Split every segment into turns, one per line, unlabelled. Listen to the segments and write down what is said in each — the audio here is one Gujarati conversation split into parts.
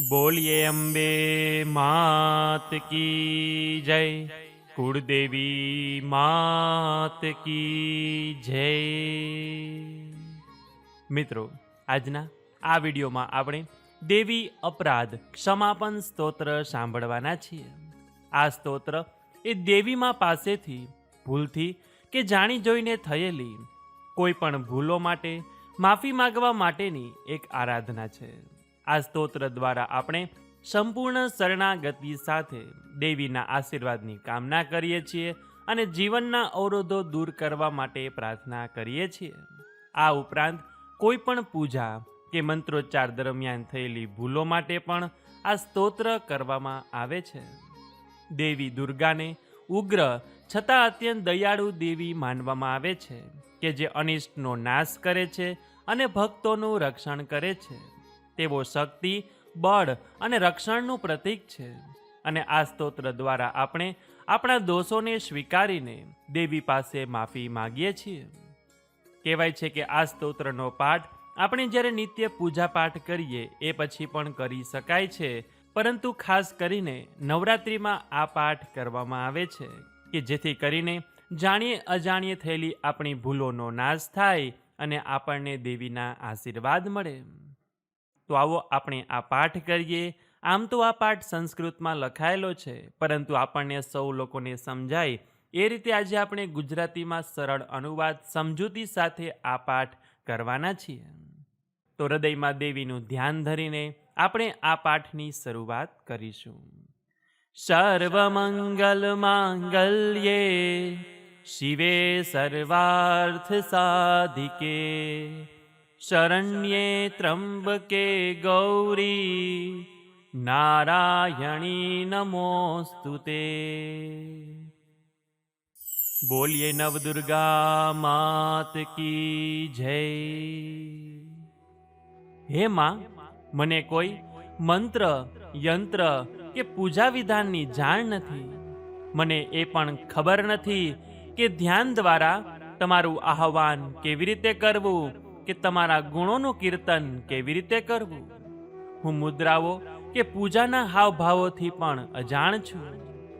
બોલીએ અંબે માત કી જય, કુળદેવી માત કી જય. મિત્રો, આજના આ વિડીયોમાં આપણે દેવી અપરાધ ક્ષમાપન સ્તોત્ર સાંભળવાના છીએ. આ સ્તોત્ર એ દેવીમાં પાસેથી, ભૂલથી કે જાણી જોઈને થયેલી કોઈ પણ ભૂલો માટે, માફી માંગવા માટેની એક આરાધના છે. આ સ્તોત્ર દ્વારા આપણે સંપૂર્ણ શરણાગતિ સાથે દેવીના આશીર્વાદની કામના કરીએ છીએ અને જીવનના અવરોધો દૂર કરવા માટે પ્રાર્થના કરીએ છીએ. આ ઉપરાંત કોઈ પણ પૂજા કે મંત્રોચ્ચાર દરમિયાન થયેલી ભૂલો માટે પણ આ સ્તોત્ર કરવામાં આવે છે. દેવી દુર્ગાને ઉગ્ર છતાં અત્યંત દયાળુ દેવી માનવામાં આવે છે કે જે અનિષ્ટનો નાશ કરે છે અને ભક્તોનું રક્ષણ કરે છે. તેઓ શક્તિ, બળ અને રક્ષણનું પ્રતીક છે. અને આ સ્તોત્ર દ્વારા આપણે આપણા દોષોને સ્વીકારીને દેવી પાસે માફી માગીએ છીએ. કહેવાય છે કે આ સ્તોત્રનો પાઠ આપણે જ્યારે નિત્ય પૂજા પાઠ કરીએ, એ પછી પણ કરી શકાય છે. પરંતુ ખાસ કરીને નવરાત્રિમાં આ પાઠ કરવામાં આવે છે કે જેથી કરીને જાણીએ અજાણીએ થયેલી આપણી ભૂલોનો નાશ થાય અને આપણને દેવીના આશીર્વાદ મળે. તો આવો આપણે આ પાઠ કરીએ. આમ તો આ પાઠ સંસ્કૃતમાં લખાયેલો છે, પરંતુ આપણને સૌ લોકોને સમજાય. એ રીતે આજે આપણે ગુજરાતીમાં સરળ અનુવાદ સમજૂતી સાથે આ પાઠ કરવાના છીએ. તો હૃદયમાં દેવીનું ધ્યાન ધરીને આપણે આ પાઠની શરૂઆત કરીશું. સર્વમંગલ માંગલ્યે, શિવે સર્વાર્થ સાધિકે. શરણ્યે ત્રંબકે ગૌરી નારાયણી નમોસ્તુતે બોલીએ નવદુર્ગા માત કી જય હે માં મને કોઈ મંત્ર, યંત્ર કે પૂજા વિધાનની જાણ નથી. મને એ પણ ખબર નથી કે ધ્યાન દ્વારા તમારું આહવાન કેવી રીતે કરવું? કે તમારા ગુણોનું કીર્તન કેવી રીતે કરવું? હું મુદ્રાઓ કે પૂજાના હાવભાવોથી પણ અજાણ છું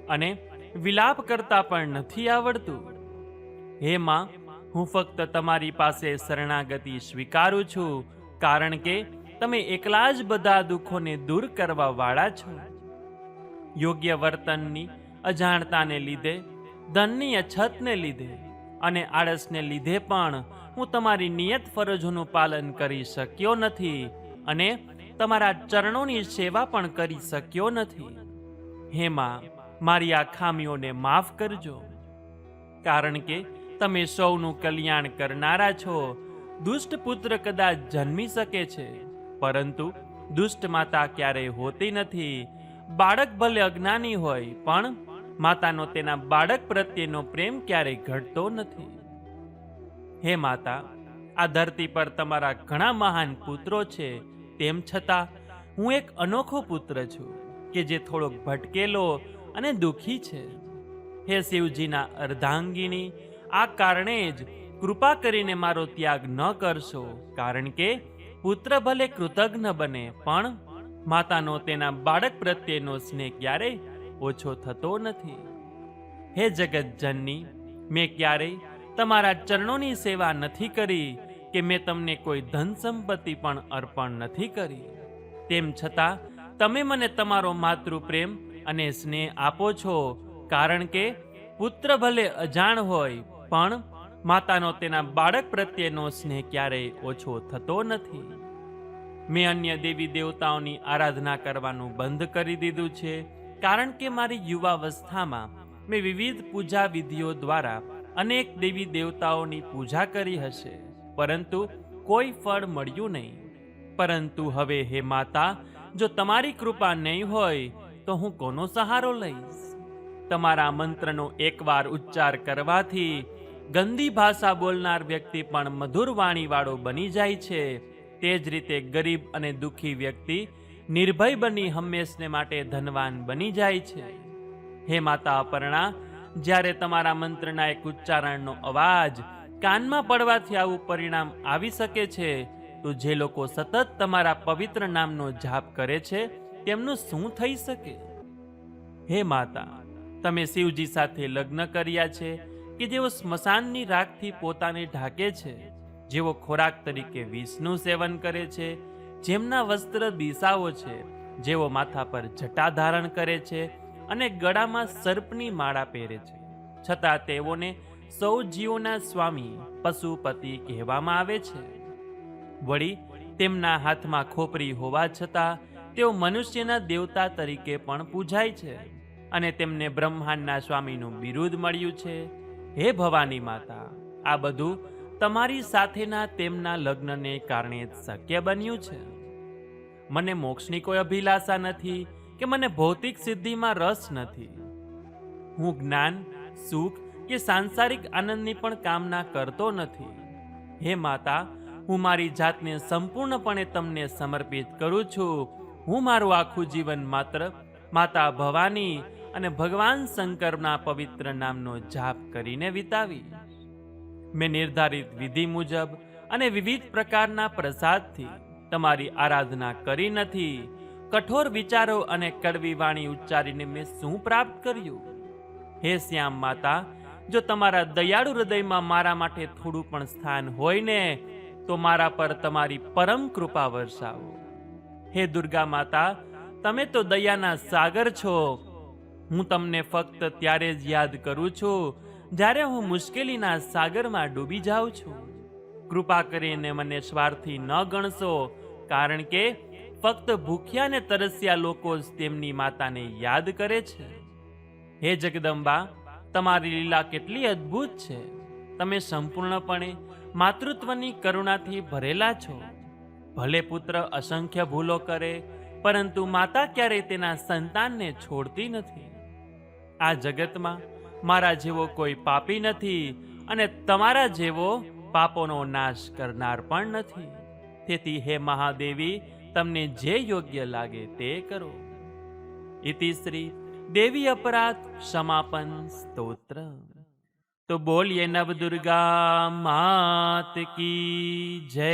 અને વિલાપ કરતા પણ નથી આવડતું. હે માં, હું ફક્ત તમારી પાસે શરણાગતિ સ્વીકારું છું, કારણ કે તમે એકલા જ બધા દુઃખોને દૂર કરવા વાળા છો. યોગ્ય વર્તનની અજાણતાને લીધે, ધનની અછતને લીધે અને આળસને લીધે પણ હું તમારી નિયત ફરજોનું પાલન કરી શક્યો નથી અને તમારા ચરણોની સેવા પણ કરી શક્યો નથી. હે માં, મારી આ ખામીઓને માફ કરજો. કારણ કે તમે સૌનું કલ્યાણ કરનારા છો. દુષ્ટ પુત્ર કદાચ જન્મી શકે છે, પરંતુ દુષ્ટ માતા ક્યારેય હોતી નથી. બાળક ભલે અજ્ઞાની હોય, પણ માતાનો તેના બાળક પ્રત્યેનો પ્રેમ ક્યારેય ઘટતો નથી. હે માતા, આ ધરતી પર તમારા ઘણા મહાન પુત્રો છે, તેમ છતાં હું એક અનોખો પુત્ર છું કે જે થોડોક ભટકેલો અને દુઃખી છે. હે શિવજીના અર્ધાંગીની, આ કારણે જ કૃપા કરીને મારો ત્યાગ ન કરશો, કારણ કે પુત્ર ભલે કૃતજ્ઞ બને, પણ માતાનો તેના બાળક પ્રત્યેનો સ્નેહ ક્યારેય ઓછો થતો નથી. હે જગતજનની, મેં ક્યારેય તમારા ચરણોની સેવા નથી કરી કે મેં તમને કોઈ ધન સંપત્તિ પણ અર્પણ નથી કરી. તેમ છતાં, તમે મને તમારો માતૃ પ્રેમ અને સ્નેહ આપો છો, કારણ કે પુત્ર ભલે અજાણ હોય, પણ માતાનો તેના બાળક પ્રત્યેનો સ્નેહ ક્યારેય ઓછો થતો નથી. મેં અન્ય દેવી દેવતાઓની આરાધના કરવાનું બંધ કરી દીધું છે, કારણ કે મારી યુવાવસ્થામાં મેં વિવિધ પૂજા વિધિઓ દ્વારા અનેક દેવી દેવતાઓની પૂજા કરી હશે. પરંતુ કોઈ ફળ મળ્યું નહીં. પરંતુ હવે હે માતા, જો તમારી કૃપા નહીં હોય, તો હું કોનો સહારો લઈશ? તમારા મંત્રનો એકવાર ઉચ્ચાર કરવાથી ગંદી ભાષા બોલનાર વ્યક્તિ પણ મધુર વાણીવાળો બની જાય છે. તે જ રીતે ગરીબ અને દુઃખી વ્યક્તિ નિર્ભય બની હંમેશને માટે ધનવાન બની જાય છે. હે માતા અપર્ણા જ્યારે તમારા મંત્રના એક ઉચ્ચારણનો અવાજ કાનમાં પડવાથી આવું પરિણામ આવી શકે છે, તો જે લોકો સતત તમારા પવિત્ર નામનો જાપ કરે છે, તેમનું શું થઈ શકે? હે માતા, તમે શિવજી સાથે લગ્ન કર્યા છે કે જેઓ સ્મશાનની રાખથી પોતાને ઢાકે છે, જેઓ ખોરાક તરીકે વિષનું સેવન કરે છે, જેમના વસ્ત્ર દિશાઓ છે, જેઓ માથા પર જટા ધારણ કરે છે અને ગળામાં સર્પની માળા પહેરે છે. છતાં તેઓને સૌ જીવોના સ્વામી પશુપતિ કહેવામાં આવે છે. વળી તેમના હાથમાં ખોપરી હોવા છતાં તેઓ મનુષ્યના દેવતા તરીકે પણ પૂજાય છે અને તેમને બ્રહ્માંડના સ્વામીનું બિરુદ મળ્યું છે. હે ભવાની માતા, આ બધું તમારી સાથેના તેમના લગ્નને કારણે શક્ય બન્યું છે. મને મોક્ષની કોઈ અભિલાષા નથી કે મને ભૌતિક સિદ્ધિમાં રસ નથી. હું જ્ઞાન, સુખ કે સાંસારિક આનંદની પણ કામના કરતો નથી. હે માતા, હું મારી જાતને સંપૂર્ણપણે તમને સમર્પિત કરું છું. હું મારું આખું જીવન માત્ર માતા ભવાની અને ભગવાન શંકરના પવિત્ર નામનો જાપ કરીને વિતાવી. મેં નિર્ધારિત વિધિ મુજબ અને વિવિધ પ્રકારના પ્રસાદથી તમારી આરાધના કરી નથી. કઠોર વિચારો અને કડવી વાણી ઉચ્ચારીને મેં શું પ્રાપ્ત કર્યું? હે શ્યામ માતા, જો તમારા દયાળુ હૃદયમાં મારા માટે થોડું પણ સ્થાન હોય ને, તો મારા પર તમારી પરમ કૃપા વરસાવો. હે દુર્ગા માતા, તમે તો દયાના સાગર છો. હું તમને ફક્ત ત્યારે જ યાદ કરું છું, જ્યારે હું મુશ્કેલીના સાગરમાં ડૂબી જાઉં છું. કૃપા કરીને મને સ્વાર્થી ન ગણશો, કારણ કે ફક્ત ભૂખ્યા ને તરસ્યા લોકો જ તેમની માતાને યાદ કરે છે. હે જગદંબા, તમારી લીલા કેટલી અદ્ભુત છે. તમે સંપૂર્ણપણે માતૃત્વની કરુણાથી ભરેલા છો. ભલે પુત્ર અસંખ્ય ભૂલો કરે, પરંતુ માતા ક્યારેય તેના સંતાનને છોડતી નથી. આ જગતમાં મારા જેવો કોઈ પાપી નથી અને તમારા જેવો પાપોનો નાશ કરનાર પણ નથી. તેથી હે મહાદેવી તમને જે યોગ્ય લાગે તે કરો. ઇતિ શ્રી દેવી અપરાધ સમાપન સ્તોત્ર. તો બોલીએ નવદુર્ગા માત કી જય.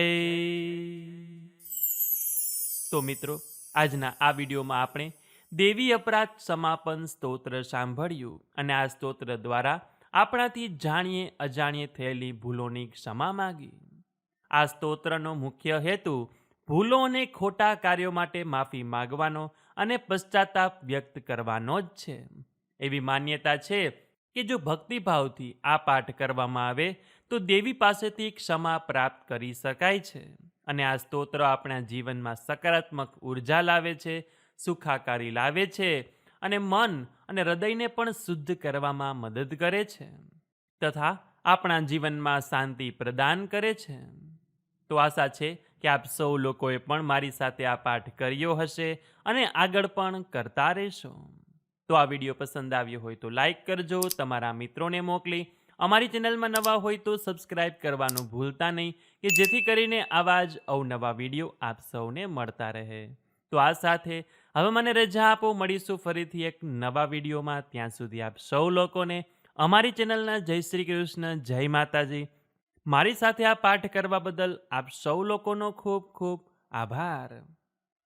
તો મિત્રો, આજના આ વિડીયોમાં આપણે દેવી અપરાધ સમાપન સ્તોત્ર સાંભળ્યું અને આ સ્તોત્ર દ્વારા આપણાથી જાણીએ અજાણીએ થયેલી ભૂલોની ક્ષમા માગી. આ સ્તોત્રનો મુખ્ય હેતુ ભૂલો અને ખોટા કાર્યો માટે માફી માગવાનો અને પશ્ચાતાપ વ્યક્ત કરવાનો જ છે. એવી માન્યતા છે કે જો ભક્તિભાવથી આ પાઠ કરવામાં આવે, તો દેવી પાસેથી ક્ષમા પ્રાપ્ત કરી શકાય છે અને આ સ્તોત્ર આપણા જીવનમાં સકારાત્મક ઊર્જા લાવે છે, સુખાકારી લાવે છે અને મન અને હૃદયને પણ શુદ્ધ કરવામાં મદદ કરે છે તથા આપણા જીવનમાં શાંતિ પ્રદાન કરે છે. તો આશા છે કે આપ સૌ લોકોએ પણ મારી સાથે આ પાઠ કર્યો હશે અને આગળ પણ કરતા રહેશો. તો આ વીડિયો પસંદ આવ્યો હોય તો લાઈક કરજો, તમારા મિત્રોને મોકલી. અમારી ચેનલમાં નવા હોય તો સબસ્ક્રાઇબ કરવાનું ભૂલતા નહીં, કે જેથી કરીને આવા જ અવનવા વીડિયો આપ સૌને મળતા રહે. તો આ સાથે હવે મને રજા આપો, મળીશું ફરીથી એક નવા વિડીયોમાં. ત્યાં સુધી આપ સૌ લોકોને અમારી ચેનલના જય શ્રી કૃષ્ણ, જય માતાજી. મારી સાથે આ પાઠ કરવા બદલ આપ સૌ લોકોનો ખૂબ ખૂબ આભાર.